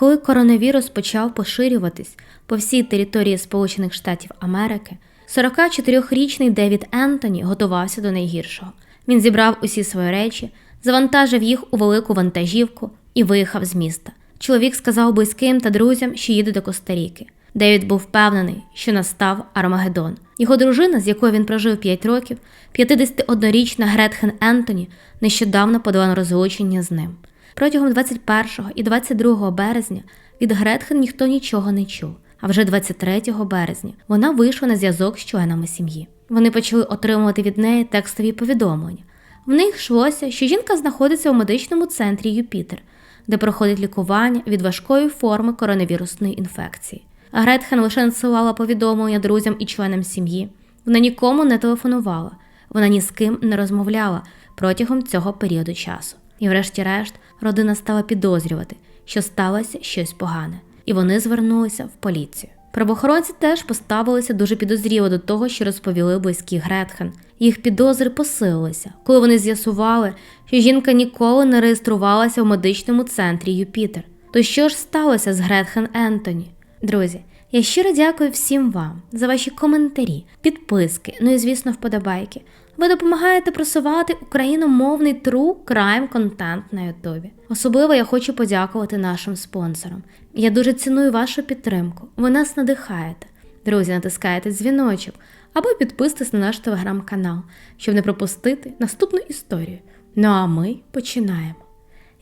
Коли коронавірус почав поширюватись по всій території Сполучених Штатів Америки, 44-річний Девід Ентоні готувався до найгіршого. Він зібрав усі свої речі, завантажив їх у велику вантажівку і виїхав з міста. Чоловік сказав близьким та друзям, що їде до Коста-Ріки. Девід був впевнений, що настав Армагеддон. Його дружина, з якою він прожив 5 років, 51-річна Гретхен Ентоні, нещодавно подала на розлучення з ним. Протягом 21 і 22 березня від Гретхен ніхто нічого не чув. А вже 23 березня вона вийшла на зв'язок з членами сім'ї. Вони почали отримувати від неї текстові повідомлення. В них йшлося, що жінка знаходиться у медичному центрі Юпітер, де проходить лікування від важкої форми коронавірусної інфекції. Гретхен лише надсилала повідомлення друзям і членам сім'ї. Вона нікому не телефонувала, вона ні з ким не розмовляла протягом цього періоду часу. І, врешті-решт, родина стала підозрювати, що сталося щось погане, і вони звернулися в поліцію. Правоохоронці теж поставилися дуже підозріло до того, що розповіли близькі Гретхен. Їх підозри посилилися, коли вони з'ясували, що жінка ніколи не реєструвалася в медичному центрі Юпітер. То що ж сталося з Гретхен Ентоні? Друзі, я щиро дякую всім вам за ваші коментарі, підписки, ну і звісно, вподобайки. Ви допомагаєте просувати україномовний true crime контент на Ютубі. Особливо я хочу подякувати нашим спонсорам. Я дуже ціную вашу підтримку. Ви нас надихаєте. Друзі, натискайте дзвіночок або підписуйтесь на наш телеграм-канал, щоб не пропустити наступну історію. Ну а ми починаємо.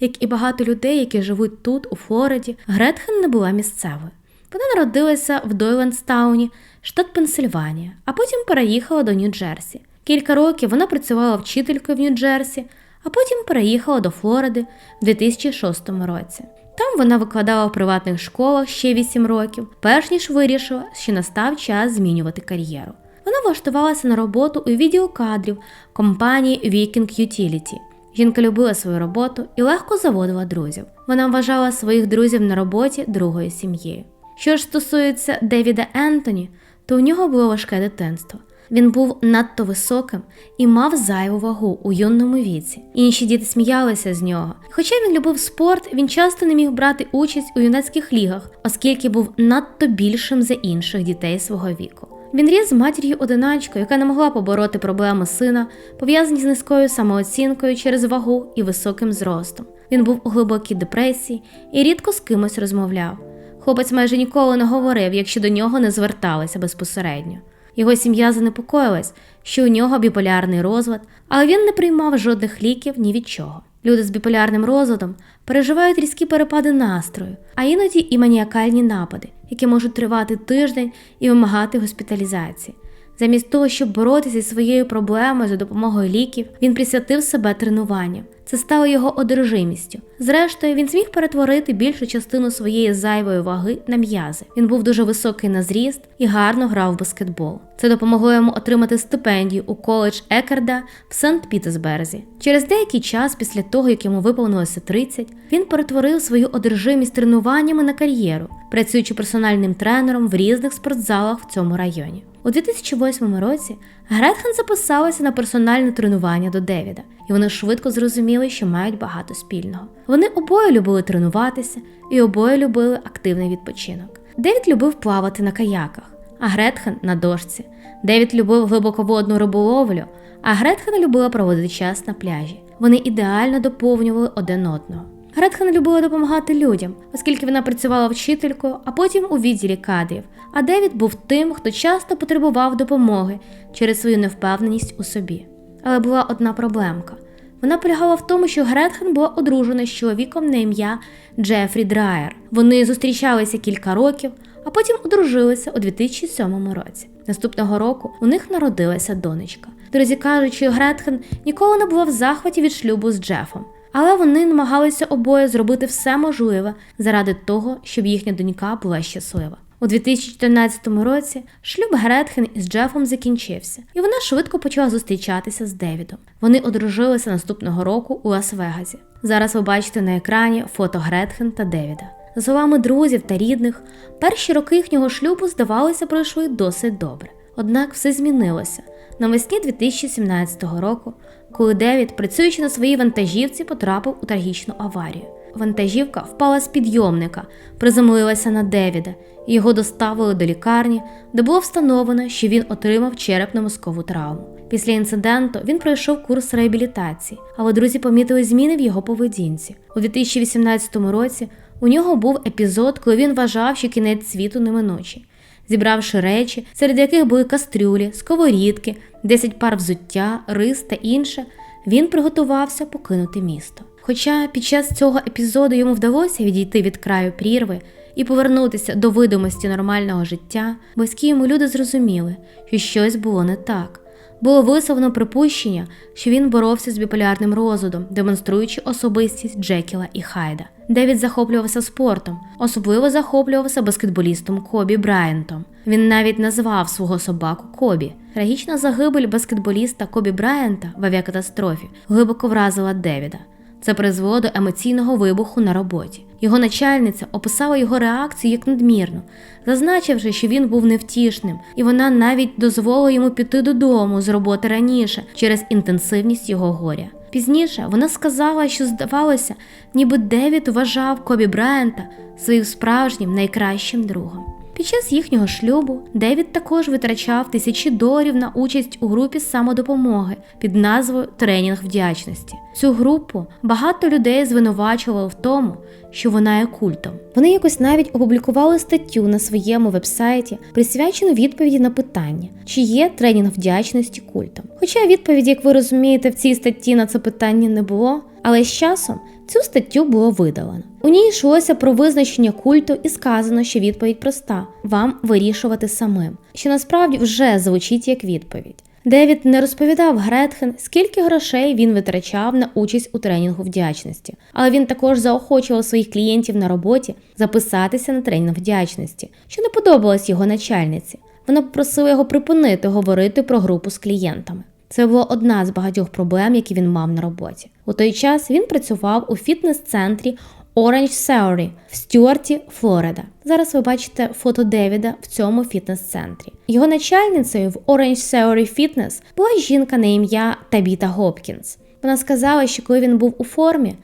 Як і багато людей, які живуть тут, у Флориді, Гретхен не була місцевою. Вона народилася в Дойлендстауні, штат Пенсильванія, а потім переїхала до Нью-Джерсі. Кілька років вона працювала вчителькою в Нью-Джерсі, а потім переїхала до Флориди в 2006 році. Там вона викладала в приватних школах ще 8 років, перш ніж вирішила, що настав час змінювати кар'єру. Вона влаштувалася на роботу у відділ кадрів компанії Viking Utility. Жінка любила свою роботу і легко заводила друзів. Вона вважала своїх друзів на роботі другою сім'єю. Що ж стосується Девіда Ентоні, то у нього було важке дитинство. Він був надто високим і мав зайву вагу у юному віці. Інші діти сміялися з нього. Хоча він любив спорт, він часто не міг брати участь у юнацьких лігах, оскільки був надто більшим за інших дітей свого віку. Він ріс з матір'ю одиначкою, яка не могла побороти проблеми сина, пов'язані з низькою самооцінкою через вагу і високим зростом. Він був у глибокій депресії і рідко з кимось розмовляв. Хлопець майже ніколи не говорив, якщо до нього не зверталися безпосередньо. Його сім'я занепокоїлась, що у нього біполярний розлад, але він не приймав жодних ліків ні від чого. Люди з біполярним розладом переживають різкі перепади настрою, а іноді і маніакальні напади, які можуть тривати тиждень і вимагати госпіталізації. Замість того, щоб боротися зі своєю проблемою за допомогою ліків, він присвятив себе тренуванням. Це стало його одержимістю. Зрештою, він зміг перетворити більшу частину своєї зайвої ваги на м'язи. Він був дуже високий на зріст і гарно грав в баскетбол. Це допомогло йому отримати стипендію у коледж Екерда в Санкт-Пітерсберзі. Через деякий час, після того як йому виповнилося 30, він перетворив свою одержимість тренуваннями на кар'єру, працюючи персональним тренером в різних спортзалах в цьому районі. У 2008 році Гретхен записалася на персональне тренування до Девіда, і вони швидко зрозуміли, що мають багато спільного. Вони обоє любили тренуватися і обоє любили активний відпочинок. Девід любив плавати на каяках, а Гретхен на дошці. Девід любив глибоководну риболовлю, а Гретхен любила проводити час на пляжі. Вони ідеально доповнювали один одного. Гретхен любила допомагати людям, оскільки вона працювала вчителькою, а потім у відділі кадрів. А Девід був тим, хто часто потребував допомоги через свою невпевненість у собі. Але була одна проблемка. Вона полягала в тому, що Гретхен була одружена з чоловіком на ім'я Джефрі Драйер. Вони зустрічалися кілька років, а потім одружилися у 2007 році. Наступного року у них народилася донечка. Друзі кажуть, що Гретхен ніколи не була в захваті від шлюбу з Джефом. Але вони намагалися обоє зробити все можливе заради того, щоб їхня донька була щаслива. У 2014 році шлюб Гретхен із Джефом закінчився, і вона швидко почала зустрічатися з Девідом. Вони одружилися наступного року у Лас-Вегасі. Зараз ви бачите на екрані фото Гретхен та Девіда. За словами друзів та рідних, перші роки їхнього шлюбу, здавалося, пройшли досить добре. Однак все змінилося. Навесні 2017 року, коли Девід, працюючи на своїй вантажівці, потрапив у трагічну аварію. вантажівка впала з підйомника, приземлилася на Девіда, його доставили до лікарні, де було встановлено, що він отримав черепно-мозкову травму. Після інциденту він пройшов курс реабілітації, але друзі помітили зміни в його поведінці. У 2018 році у нього був епізод, коли він вважав, що кінець світу неминучий. Зібравши речі, серед яких були кастрюлі, сковорідки, 10 пар взуття, рис та інше, він приготувався покинути місто. Хоча під час цього епізоду йому вдалося відійти від краю прірви і повернутися до видимості нормального життя, близькі йому люди зрозуміли, що щось було не так. Було висловлено припущення, що він боровся з біполярним розладом, демонструючи особистість Джекіла і Хайда. Девід захоплювався спортом, особливо захоплювався баскетболістом Кобі Брайантом. Він навіть назвав свого собаку Кобі. Трагічна загибель баскетболіста Кобі Брайанта в авіакатастрофі глибоко вразила Девіда. Це призвело до емоційного вибуху на роботі. Його начальниця описала його реакцію як надмірну, зазначивши, що він був невтішним, і вона навіть дозволила йому піти додому з роботи раніше через інтенсивність його горя. Пізніше вона сказала, що здавалося, ніби Девід вважав Кобі Брайанта своїм справжнім найкращим другом. Під час їхнього шлюбу Девід також витрачав тисячі доларів на участь у групі самодопомоги під назвою Тренінг вдячності. Цю групу багато людей звинувачували в тому, що вона є культом. Вони якось навіть опублікували статтю на своєму вебсайті, присвячену відповіді на питання, чи є тренінг вдячності культом. Хоча відповіді, як ви розумієте, в цій статті на це питання не було, але з часом цю статтю було видалено. У ній йшлося про визначення культу і сказано, що відповідь проста: вам вирішувати самим, що насправді вже звучить як відповідь. Девід не розповідав Гретхен, скільки грошей він витрачав на участь у тренінгу вдячності, але він також заохочував своїх клієнтів на роботі записатися на тренінг вдячності, що не подобалось його начальниці. Вона попросила його припинити говорити про групу з клієнтами. Це була одна з багатьох проблем, які він мав на роботі. У той час він працював у фітнес-центрі Orange Theory в Стюарті, Флорида. Зараз ви бачите фото Девіда в цьому фітнес-центрі. Його начальницею в Orange Theory Fitness була жінка на ім'я Табіта Гопкінс. Вона сказала, що коли він був у формі,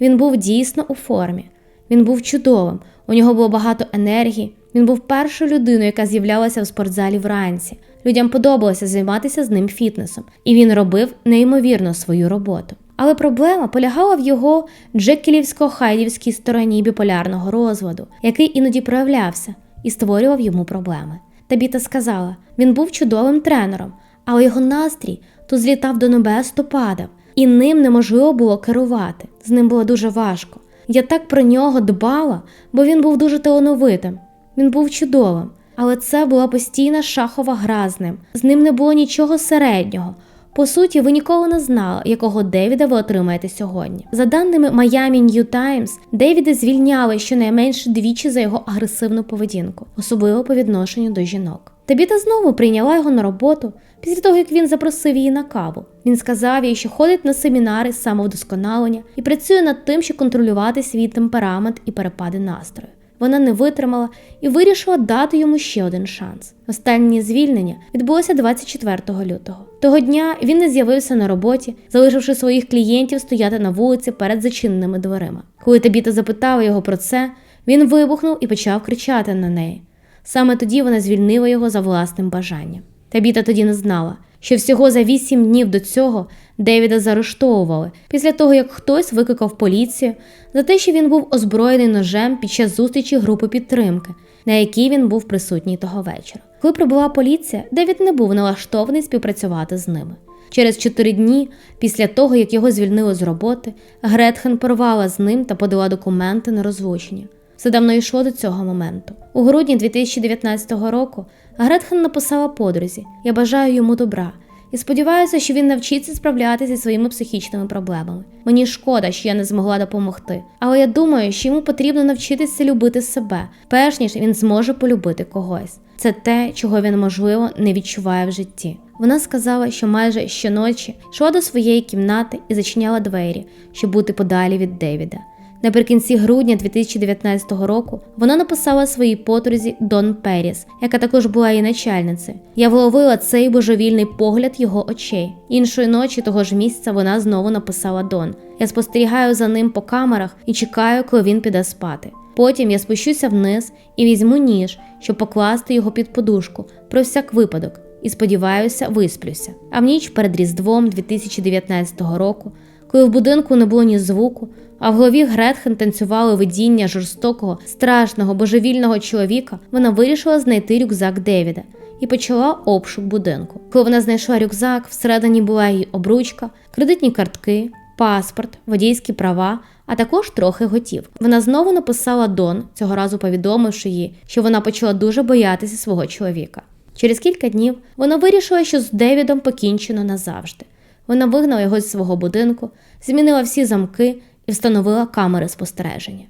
він був дійсно у формі. Він був чудовим, у нього було багато енергії. Він був першою людиною, яка з'являлася в спортзалі вранці. Людям подобалося займатися з ним фітнесом, і він робив неймовірно свою роботу. Але проблема полягала в його джекілівсько-хайдівській стороні біполярного розладу, який іноді проявлявся і створював йому проблеми. Табіта сказала, він був чудовим тренером, але його настрій то злітав до небес, то падав, і ним неможливо було керувати. З ним було дуже важко. Я так про нього дбала, бо він був дуже талановитим. Він був чудовим, але це була постійна шахова гра з ним. З ним не було нічого середнього. По суті, ви ніколи не знали, якого Девіда ви отримаєте сьогодні. За даними Miami New Times, Девіда звільняли щонайменше двічі за його агресивну поведінку, особливо по відношенню до жінок. Табіта знову прийняла його на роботу після того, як він запросив її на каву. Він сказав їй, що ходить на семінари з самовдосконалення і працює над тим, щоб контролювати свій темперамент і перепади настрою. Вона не витримала і вирішила дати йому ще один шанс. Останнє звільнення відбулося 24 лютого. Того дня він не з'явився на роботі, залишивши своїх клієнтів стояти на вулиці перед зачиненими дверима. Коли Табіта запитала його про це, він вибухнув і почав кричати на неї. Саме тоді вона звільнила його за власним бажанням. Табіта тоді не знала, що всього за вісім днів до цього Девіда заарештовували після того, як хтось викликав поліцію за те, що він був озброєний ножем під час зустрічі групи підтримки, на якій він був присутній того вечора. Коли прибула поліція, Девід не був налаштований співпрацювати з ними. Через чотири дні після того, як його звільнили з роботи, Гретхен порвала з ним та подала документи на розлучення. Все давно йшло до цього моменту. У грудні 2019 року Гретхен написала подрузі: Я бажаю йому добра і сподіваюся, що він навчиться справлятися зі своїми психічними проблемами. Мені шкода, що я не змогла допомогти, але я думаю, що йому потрібно навчитися любити себе, перш ніж він зможе полюбити когось. Це те, чого він, можливо, не відчуває в житті. Вона сказала, що майже щоночі йшла до своєї кімнати і зачиняла двері, щоб бути подалі від Девіда. Наприкінці грудня 2019 року вона написала своїй подрузі Дон Періс, яка також була її начальницею. Я вловила цей божевільний погляд його очей. Іншої ночі того ж місяця вона знову написала Дон. Я спостерігаю за ним по камерах і чекаю, коли він піде спати. Потім я спущуся вниз і візьму ніж, щоб покласти його під подушку про всяк випадок, і сподіваюся, висплюся. А в ніч перед Різдвом 2019 року, коли в будинку не було ні звуку, а в голові Гретхен танцювали видіння жорстокого, страшного, божевільного чоловіка, вона вирішила знайти рюкзак Девіда і почала обшук будинку. Коли вона знайшла рюкзак, всередині була її обручка, кредитні картки, паспорт, водійські права, а також трохи готів. Вона знову написала Дон, цього разу повідомивши їй, що вона почала дуже боятися свого чоловіка. Через кілька днів вона вирішила, що з Девідом покінчено назавжди. Вона вигнала його з свого будинку, змінила всі замки і встановила камери спостереження.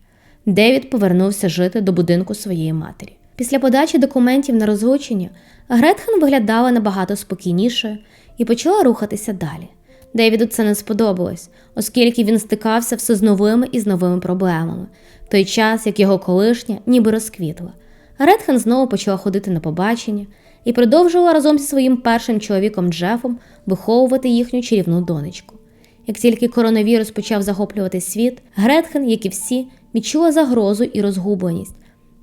Девід повернувся жити до будинку своєї матері. Після подачі документів на розлучення Гретхен виглядала набагато спокійнішою і почала рухатися далі. Девіду це не сподобалось, оскільки він стикався все з новими і з новими проблемами, в той час як його колишня ніби розквітла. Гретхен знову почала ходити на побачення і продовжувала разом зі своїм першим чоловіком Джефом виховувати їхню чарівну донечку. Як тільки коронавірус почав захоплювати світ, Гретхен, як і всі, відчула загрозу і розгубленість.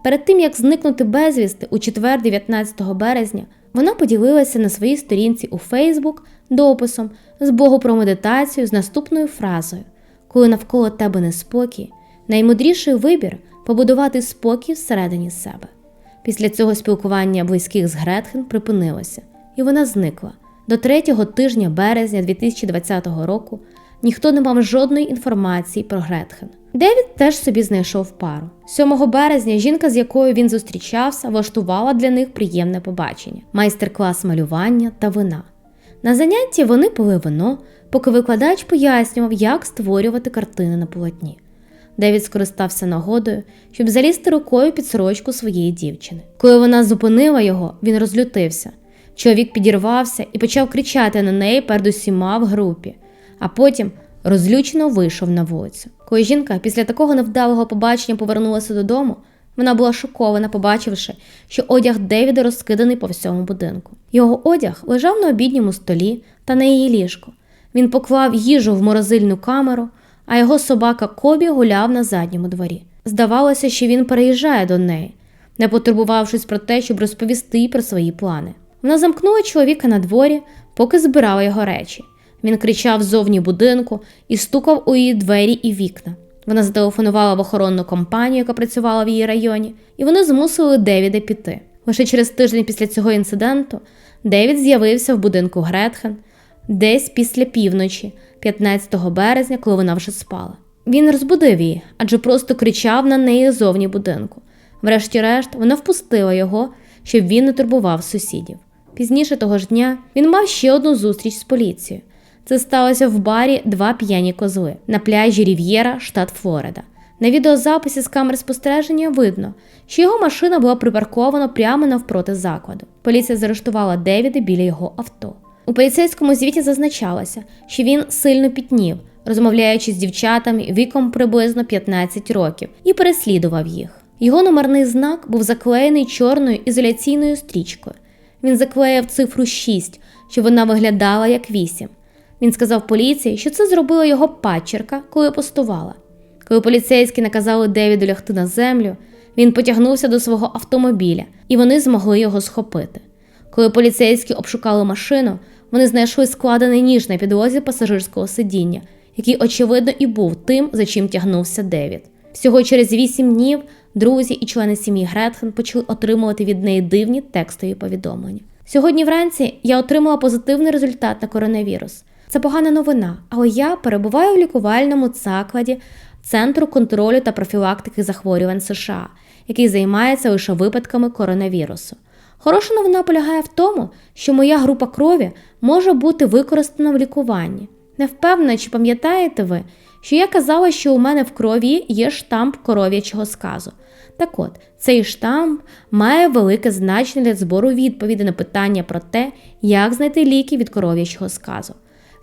Перед тим як зникнути безвісти у четвер, 19 березня, вона поділилася на своїй сторінці у Фейсбук дописом з Богу про медитацію з наступною фразою: Коли навколо тебе неспокій, наймудріший вибір побудувати спокій всередині себе. Після цього спілкування близьких з Гретхен припинилося, і вона зникла. До третього тижня березня 2020 року ніхто не мав жодної інформації про Гретхен. Девід теж собі знайшов пару. 7 березня жінка, з якою він зустрічався, влаштувала для них приємне побачення, майстер-клас малювання та вина. На занятті вони пили вино, поки викладач пояснював, як створювати картини на полотні. Девід скористався нагодою, щоб залізти рукою під сорочку своєї дівчини. Коли вона зупинила його, він розлютився. Чоловік підірвався і почав кричати на неї перед усіма в групі, а потім розлючено вийшов на вулицю. Коли жінка після такого невдалого побачення повернулася додому, вона була шокована, побачивши, що одяг Девіда розкиданий по всьому будинку. Його одяг лежав на обідньому столі та на її ліжку. Він поклав їжу в морозильну камеру, а його собака Кобі гуляв на задньому дворі. Здавалося, що він переїжджає до неї, не потурбувавшись про те, щоб розповісти їй про свої плани. Вона замкнула чоловіка на дворі, поки збирала його речі. Він кричав ззовні будинку і стукав у її двері і вікна. Вона зателефонувала в охоронну компанію, яка працювала в її районі, і вони змусили Девіда піти. Лише через тиждень після цього інциденту Девід з'явився в будинку Гретхен десь після півночі, 15 березня, коли вона вже спала. Він розбудив її, адже просто кричав на неї зовні будинку. Врешті-решт, вона впустила його, щоб він не турбував сусідів. Пізніше того ж дня він мав ще одну зустріч з поліцією. Це сталося в барі два п'яні козли на пляжі Рів'єра, штат Флорида. На відеозаписі з камер спостереження видно, що його машина була припаркована прямо навпроти закладу. Поліція заарештувала Девіда біля його авто. У поліцейському звіті зазначалося, що він сильно пітнів, розмовляючи з дівчатами віком приблизно 15 років, і переслідував їх. Його номерний знак був заклеєний чорною ізоляційною стрічкою. Він заклеїв цифру 6, щоб вона виглядала як 8. Він сказав поліції, що це зробила його падчерка, коли постувала. Коли поліцейські наказали Девіду лягти на землю, він потягнувся до свого автомобіля, і вони змогли його схопити. Коли поліцейські обшукали машину, вони знайшли складений ніж на підлозі пасажирського сидіння, який, очевидно, і був тим, за чим тягнувся Девід. Всього через вісім днів друзі і члени сім'ї Гретхен почали отримувати від неї дивні текстові повідомлення. Сьогодні вранці я отримала позитивний результат на коронавірус. Це погана новина, але я перебуваю в лікувальному закладі Центру контролю та профілактики захворювань США, який займається лише випадками коронавірусу. Хороша новина полягає в тому, що моя група крові може бути використана в лікуванні. Не впевнена, чи пам'ятаєте ви, що я казала, що у мене в крові є штамп коров'ячого сказу. Так от, цей штамп має велике значення для збору відповіді на питання про те, як знайти ліки від коров'ячого сказу.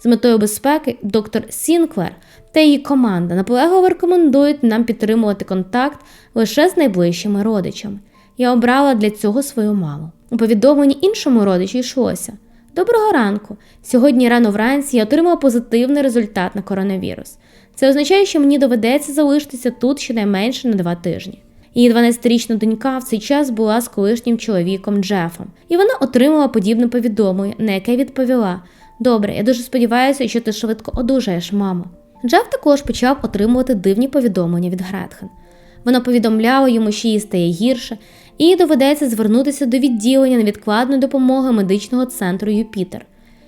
З метою безпеки доктор Сінклер та її команда наполегливо рекомендують нам підтримувати контакт лише з найближчими родичами. Я обрала для цього свою маму. У повідомленні іншому родичу йшлося. Доброго ранку. Сьогодні рано вранці я отримала позитивний результат на коронавірус. Це означає, що мені доведеться залишитися тут щонайменше на два тижні. Її 12-річна донька в цей час була з колишнім чоловіком Джефом, і вона отримала подібне повідомлення, на яке відповіла: Добре, я дуже сподіваюся, що ти швидко одужаєш, мамо. Джеф також почав отримувати дивні повідомлення від Гретхен. Вона повідомляла йому, що їй стає гірше, і доведеться звернутися до відділення невідкладної допомоги медичного центру Юпітер.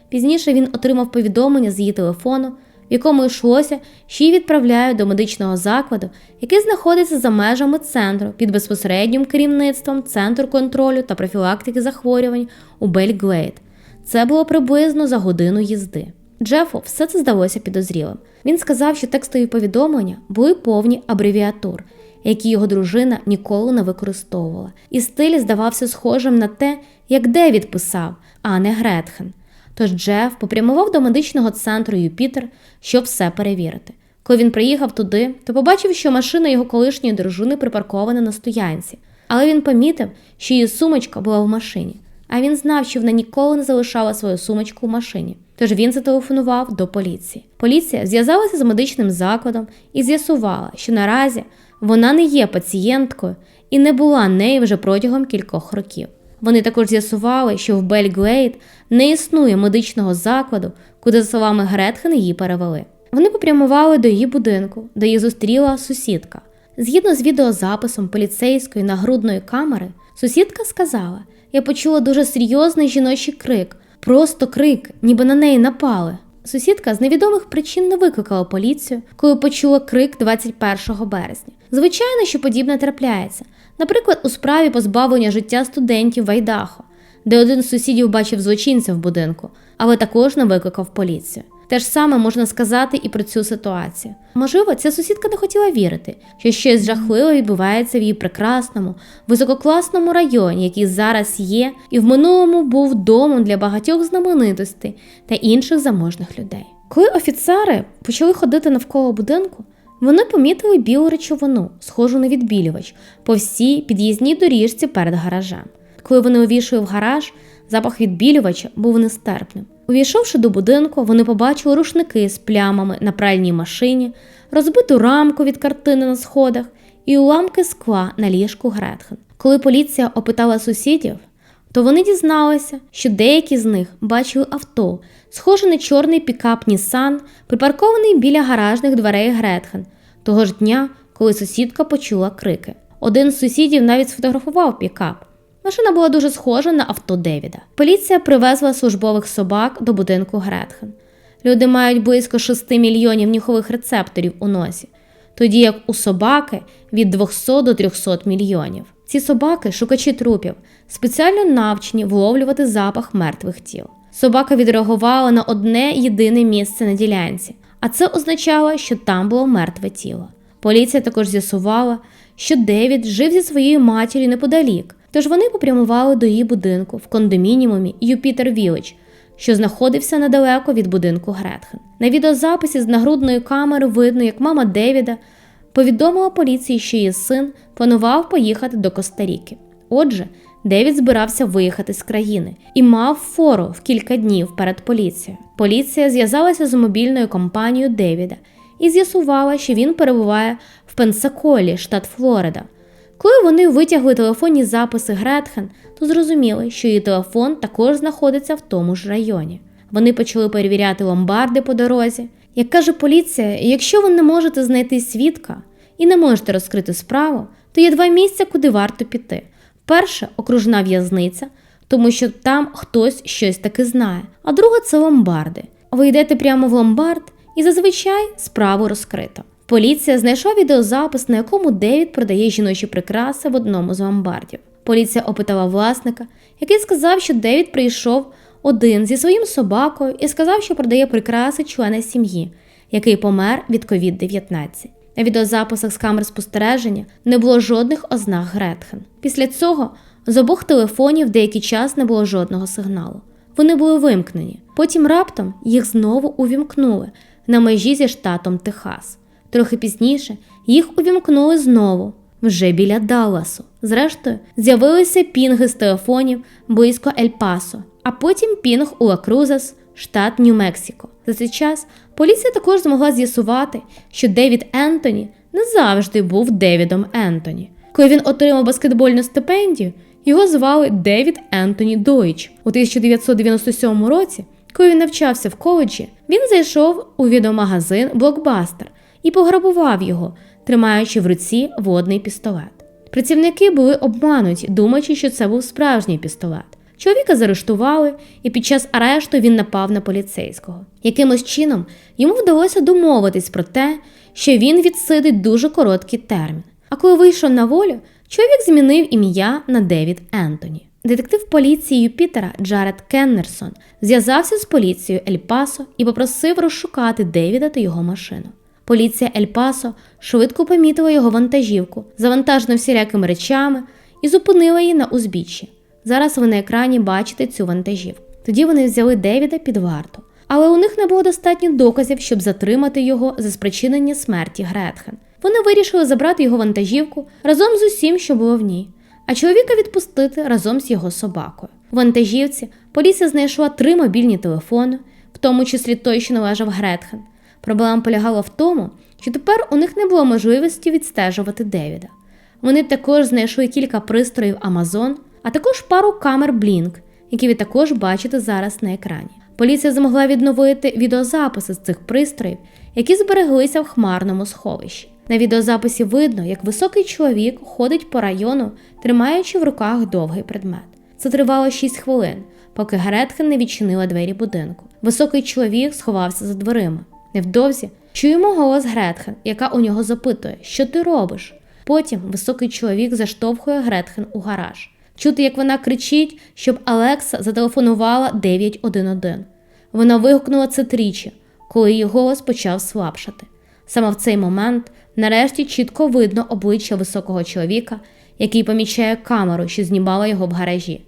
Пізніше він отримав повідомлення з її телефону, в якому йшлося, що її відправляють до медичного закладу, який знаходиться за межами центру під безпосереднім керівництвом Центру контролю та профілактики захворювань у Бельглейд. Це було приблизно за годину їзди. Джефу все це здалося підозрілим. Він сказав, що текстові повідомлення були повні абревіатур, які його дружина ніколи не використовувала, і стиль здавався схожим на те, як Девід писав, а не Гретхен. Тож Джеф попрямував до медичного центру Юпітер, щоб все перевірити. Коли він приїхав туди, то побачив, що машина його колишньої дружини припаркована на стоянці, але він помітив, що її сумочка була в машині. А він знав, що вона ніколи не залишала свою сумочку в машині. Тож він зателефонував до поліції. Поліція зв'язалася з медичним закладом і з'ясувала, що наразі вона не є пацієнткою і не була нею вже протягом кількох років. Вони також з'ясували, що в Бельглейд не існує медичного закладу, куди, за словами Гретхен, її перевели. Вони попрямували до її будинку, де її зустріла сусідка. Згідно з відеозаписом поліцейської нагрудної камери, сусідка сказала: Я почула дуже серйозний жіночий крик, просто крик, ніби на неї напали. Сусідка з невідомих причин не викликала поліцію, коли почула крик 21 березня. Звичайно, що подібне трапляється. Наприклад, у справі позбавлення життя студентів в Айдахо, де один з сусідів бачив злочинця в будинку, але також не викликав поліцію. Те ж саме можна сказати і про цю ситуацію. Можливо, ця сусідка не хотіла вірити, що щось жахливе відбувається в її прекрасному, висококласному районі, який зараз є, і в минулому був домом для багатьох знаменитостей та інших заможних людей. Коли офіцери почали ходити навколо будинку, вони помітили білу речовину, схожу на відбілювач, по всій під'їзній доріжці перед гаражем. Коли вони увійшли в гараж, запах відбілювача був нестерпним. Увійшовши до будинку, вони побачили рушники з плямами на пральній машині, розбиту рамку від картини на сходах і уламки скла на ліжку Гретхен. Коли поліція опитала сусідів, то вони дізналися, що деякі з них бачили авто, схоже на чорний пікап Нісан, припаркований біля гаражних дверей Гретхен, того ж дня, коли сусідка почула крики. Один з сусідів навіть сфотографував пікап. Машина була дуже схожа на авто Девіда. Поліція привезла службових собак до будинку Гретхен. Люди мають близько 6 мільйонів нюхових рецепторів у носі, тоді як у собаки від 200 до 300 мільйонів. Ці собаки, шукачі трупів, спеціально навчені вловлювати запах мертвих тіл. Собака відреагувала на одне єдине місце на ділянці, а це означало, що там було мертве тіло. Поліція також з'ясувала, що Девід жив зі своєю матір'ю неподалік, тож вони попрямували до її будинку в кондомініумі Юпітер Вілледж, що знаходився недалеко від будинку Гретхен. На відеозаписі з нагрудної камери видно, як мама Девіда повідомила поліції, що її син планував поїхати до Коста-Ріки. Отже, Девід збирався виїхати з країни і мав фору в кілька днів перед поліцією. Поліція зв'язалася з мобільною компанією Девіда і з'ясувала, що він перебуває в Пенсаколі, штат Флорида. Коли вони витягли телефонні записи Гретхен, то зрозуміли, що її телефон також знаходиться в тому ж районі. Вони почали перевіряти ломбарди по дорозі. Як каже поліція, якщо ви не можете знайти свідка і не можете розкрити справу, то є два місця, куди варто піти. Перше окружна в'язниця, тому що там хтось щось таки знає, а друге це ломбарди. Ви йдете прямо в ломбард і зазвичай справу розкрито. Поліція знайшла відеозапис, на якому Девід продає жіночі прикраси в одному з ломбардів. Поліція опитала власника, який сказав, що Девід прийшов один зі своїм собакою і сказав, що продає прикраси члена сім'ї, який помер від COVID-19. На відеозаписах з камер спостереження не було жодних ознак Гретхен. Після цього з обох телефонів деякий час не було жодного сигналу. вони були вимкнені. Потім раптом їх знову увімкнули на межі зі штатом Техас. Трохи пізніше їх увімкнули знову, вже біля Далласу. Зрештою, з'явилися пінги з телефонів близько Ель-Пасо, а потім пінг у Ла-Крузас, штат Нью-Мексико. За цей час поліція також змогла з'ясувати, що Девід Ентоні не завжди був Девідом Ентоні. Коли він отримав баскетбольну стипендію, його звали Девід Ентоні Дойч. У 1997 році, коли він навчався в коледжі, він зайшов у відеомагазин Блокбастер і пограбував його, тримаючи в руці водний пістолет. Працівники були обмануті, думаючи, що це був справжній пістолет. Чоловіка заарештували, і під час арешту він напав на поліцейського. Якимось чином йому вдалося домовитись про те, що він відсидить дуже короткий термін. А коли вийшов на волю, чоловік змінив ім'я на Девід Ентоні. Детектив поліції Юпітера Джаред Кеннерсон зв'язався з поліцією Ель Пасо і попросив розшукати Девіда та його машину. Поліція Ель Пасо швидко помітила його вантажівку, завантажену всілякими речами, і зупинила її на узбіччі. Зараз ви на екрані бачите цю вантажівку. Тоді вони взяли Девіда під варту, але у них не було достатньо доказів, щоб затримати його за спричинення смерті Гретхен. Вони вирішили забрати його вантажівку разом з усім, що було в ній, а чоловіка відпустити разом з його собакою. У вантажівці поліція знайшла три мобільні телефони, в тому числі той, що належав Гретхен. Проблема полягала в тому, що тепер у них не було можливості відстежувати Девіда. Вони також знайшли кілька пристроїв Amazon, а також пару камер Blink, які ви також бачите зараз на екрані. Поліція змогла відновити відеозаписи з цих пристроїв, які збереглися в хмарному сховищі. На відеозаписі видно, як високий чоловік ходить по району, тримаючи в руках довгий предмет. Це тривало 6 хвилин, поки Гретхен не відчинила двері будинку. Високий чоловік сховався за дверима. Невдовзі чуємо голос Гретхен, яка у нього запитує, що ти робиш. Потім високий чоловік заштовхує Гретхен у гараж. Чути, як вона кричить, щоб Алекса зателефонувала 911. Вона вигукнула це тричі, коли її голос почав слабшати. Саме в цей момент, нарешті, чітко видно обличчя високого чоловіка, який помічає камеру, що знімала його в гаражі.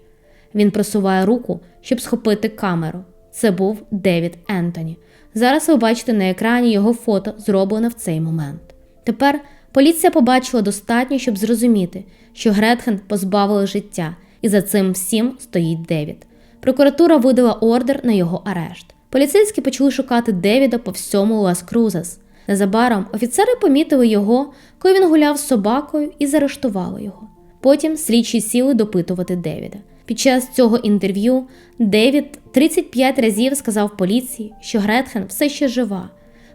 Він просуває руку, щоб схопити камеру. Це був Девід Ентоні. Зараз ви бачите на екрані його фото, зроблене в цей момент. Тепер поліція побачила достатньо, щоб зрозуміти, що Гретхен позбавили життя, і за цим всім стоїть Девід. Прокуратура видала ордер на його арешт. Поліцейські почали шукати Девіда по всьому Лас Крузас. Незабаром офіцери помітили його, коли він гуляв з собакою і заарештували його. Потім слідчі сіли допитувати Девіда. Під час цього інтерв'ю Девід 35 разів сказав поліції, що Гретхен все ще жива.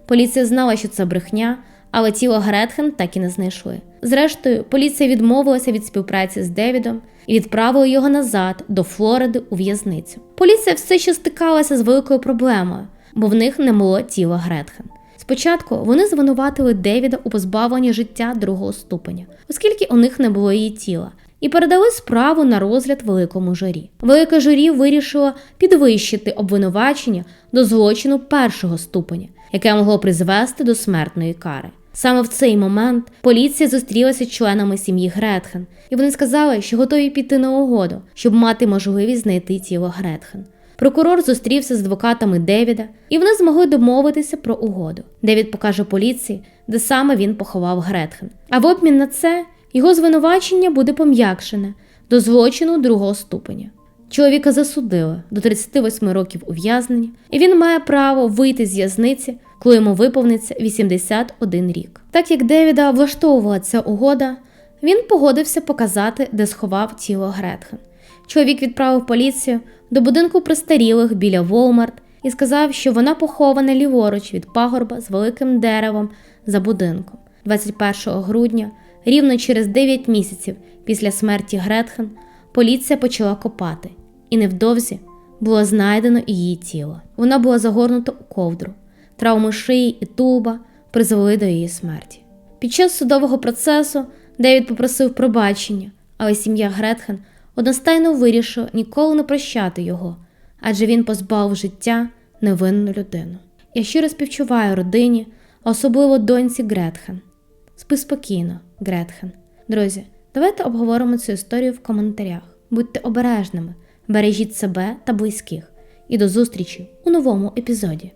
Поліція знала, що це брехня, але тіло Гретхен так і не знайшли. Зрештою, поліція відмовилася від співпраці з Девідом і відправила його назад до Флориди у в'язницю. Поліція все ще стикалася з великою проблемою, бо в них не було тіла Гретхен. Спочатку вони звинуватили Девіда у позбавленні життя другого ступеня, оскільки у них не було її тіла, і передали справу на розгляд великому журі. Велике журі вирішило підвищити обвинувачення до злочину першого ступеня, яке могло призвести до смертної кари. Саме в цей момент поліція зустрілася з членами сім'ї Гретхен, і вони сказали, що готові піти на угоду, щоб мати можливість знайти тіло Гретхен. Прокурор зустрівся з адвокатами Девіда, і вони змогли домовитися про угоду. Девід покаже поліції, де саме він поховав Гретхен. А в обмін на це його звинувачення буде пом'якшене до злочину другого ступеня. Чоловіка засудили до 38 років ув'язнення, і він має право вийти з в'язниці, коли йому виповниться 81 рік. Так як Девіда влаштовувала ця угода, він погодився показати, де сховав тіло Гретхен. Чоловік відправив поліцію до будинку престарілих біля Волмарт і сказав, що вона похована ліворуч від пагорба з великим деревом за будинком. 21 грудня, рівно через 9 місяців після смерті Гретхен, поліція почала копати, і невдовзі було знайдено її тіло. Вона була загорнута у ковдру. Травми шиї і тулуба призвели до її смерті. Під час судового процесу Девід попросив пробачення, але сім'я Гретхен одностайно вирішила ніколи не прощати його, адже він позбавив життя невинну людину. Я щиро співчуваю родині, особливо доньці Гретхен. Спи спокійно, Гретхен. Друзі, давайте обговоримо цю історію в коментарях. Будьте обережними, бережіть себе та близьких. і до зустрічі у новому епізоді.